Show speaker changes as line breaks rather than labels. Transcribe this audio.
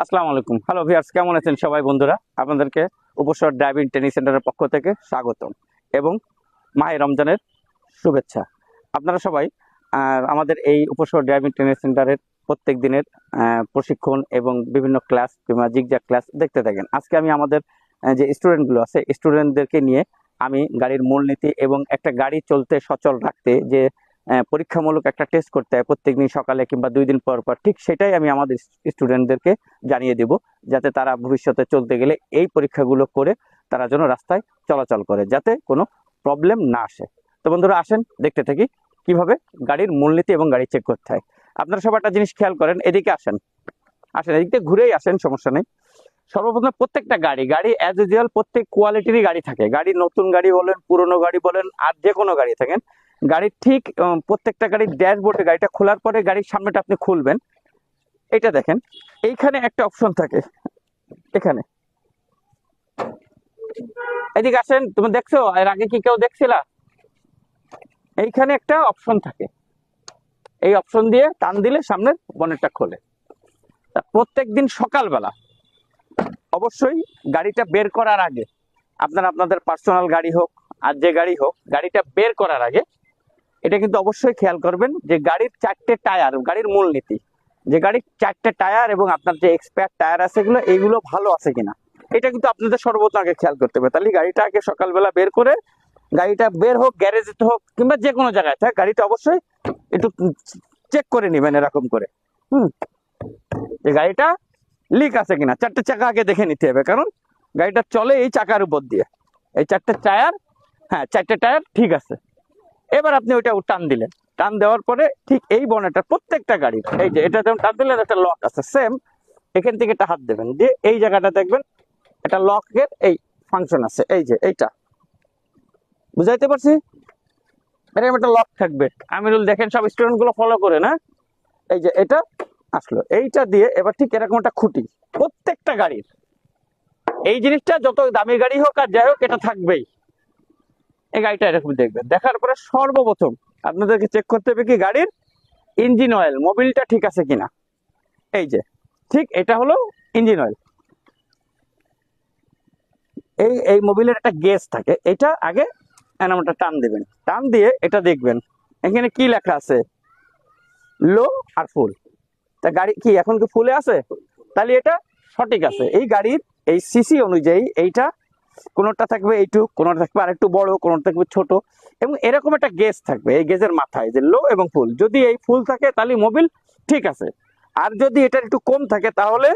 আসসালামু আলাইকুম। Hello viewers কেমন আছেন সবাই বন্ধুরা? আপনাদেরকে উপসর ড্রাইভিং ট্রেনিং সেন্টারের পক্ষ থেকে স্বাগতম এবং মাহে রমজানের শুভেচ্ছা। আপনারা সবাই আমাদের এই উপসর ড্রাইভিং ট্রেনিং সেন্টারের প্রত্যেক দিনের প্রশিক্ষণ এবং বিভিন্ন ক্লাস কিংবা জিগজাগ ক্লাস দেখতে থাকেন। আজকে আমি আমাদের যে স্টুডেন্টগুলো আছে স্টুডেন্টদেরকে নিয়ে আমি গাড়ির মূলনীতি এবং একটা গাড়ি চলতে সচল রাখতে যে পরীক্ষামূলক একটা টেস্ট করতে হয় প্রত্যেকদিন সকালে কিংবা দুই দিন পর পর। ঠিক সেটাই আমি আমাদের স্টুডেন্টদেরকে জানিয়ে দেব, যাতে তারা ভবিষ্যতে চলতে গেলে এই পরীক্ষাগুলো করে তারা যেন রাস্তায় চলাচল করে, যাতে কোনো প্রবলেম না আসে। তো বন্ধুরা, আসেন, দেখতে থাকি কীভাবে গাড়ির মূলনীতি এবং গাড়ি চেক করতে হয়। আপনারা সব একটা জিনিস খেয়াল করেন, এদিকে আসেন। আসেন, এদিক দিয়ে ঘুরেই আসেন, সমস্যা নেই। সর্বপ্রথম প্রত্যেকটা গাড়ি গাড়ি অ্যাজ ইউজুয়াল প্রত্যেক কোয়ালিটিরই গাড়ি থাকে। গাড়ি নতুন গাড়ি বলেন, পুরনো গাড়ি বলেন, আর যে কোনো গাড়ি থাকেন গাড়ির ঠিক প্রত্যেকটা গাড়ির ড্যাশবোর্ডে গাড়িটা খোলার পরে গাড়ির সামনেটা আপনি খুলবেন। এটা দেখেন, এইখানে একটা অপশন থাকে, এখানে। এদিকে আসেন, তুমি দেখছ? এর আগে কি কেউ দেখছিলা? এইখানে একটা অপশন থাকে। এই অপশন দিয়ে টান দিলে সামনের বনেটটা খোলে। প্রত্যেক দিন সকালবেলা অবশ্যই গাড়িটা বের করার আগে, আপনার আপনাদের পার্সোনাল গাড়ি হোক, আর যে গাড়ি হোক, গাড়িটা বের করার আগে এটা কিন্তু অবশ্যই খেয়াল করবেন যে গাড়ির চারটে টায়ার, গাড়ির মূলনীতি, যে গাড়ির চারটে টায়ার এবং আপনার যে এক্সপায়ার টায়ার আছে এগুলো এইগুলো ভালো আছে কিনা। এটা কিন্তু আপনাদের সর্বপ্রথম আগে খেয়াল করতে হবে। তাহলে গাড়িটা আগে সকালবেলা বের করে, গাড়িটা বের হোক গ্যারেজে হোক, কিংবা যে কোনো জায়গায় থাক গাড়িটা অবশ্যই একটু চেক করে নেবেন এরকম করে। হুম, যে গাড়িটা লিক আছে কিনা? চারটে চাকা আগে দেখে নিতে হবে, কারণ গাড়িটা চলে এই চাকার উপর দিয়ে। এই চারটে টায়ার হ্যাঁ চারটে টায়ার ঠিক আছে। এবার আপনি ওইটা টান দিলেন। টান দেওয়ার পরে ঠিক এই বনেটা প্রত্যেকটা গাড়ির, এই যে এটা যেমন টান দিলেন, একটা লক আছে সেম এখান থেকে একটা হাত দেবেন, দিয়ে এই জায়গাটা দেখবেন, একটা লকের এই ফাংশন আছে, এই যে এইটা। বুঝাইতে পারছি? এরকম একটা লক থাকবে। আমিরুল, দেখেন সব স্টুডেন্টগুলো ফলো করে, না? এই যে এটা আসলো। এইটা দিয়ে এবার ঠিক এরকম একটা খুঁটি, প্রত্যেকটা গাড়ির। এই জিনিসটা যত দামি গাড়ি হোক আর যাই হোক, এটা থাকবেই। এই গাড়িটা এরকম দেখবেন দেখার পরে সর্বপ্রথম আপনাদেরকে চেক করতে হবে কি গাড়ির ইঞ্জিন অয়েল মোবিলটা ঠিক আছে কিনা। এই যে, ঠিক এটা হলো ইঞ্জিন অয়েল এই এই মোবিলের একটা গেজ থাকে। এটা আগে এনামটা টান দেবেন। টান দিয়ে এটা দেখবেন। এখানে কি লেখা আছে? লো আর ফুল তা গাড়ি কি এখন কি ফুলে আছে? তাহলে এটা সঠিক আছে। এই গাড়ির এই সিসি অনুযায়ী এইটা কোনোটা থাকবে এইটু, কোনোটা থাকবে আর একটু বড়, কোনোটা থাকবে ছোট এবং এরকম একটা গেজ থাকবে এই গেজের মাথায় যে লো এবং ফুল যদি এই ফুল থাকে তাহলে মোবিল ঠিক আছে। আর যদি এটা একটু কম থাকে তাহলে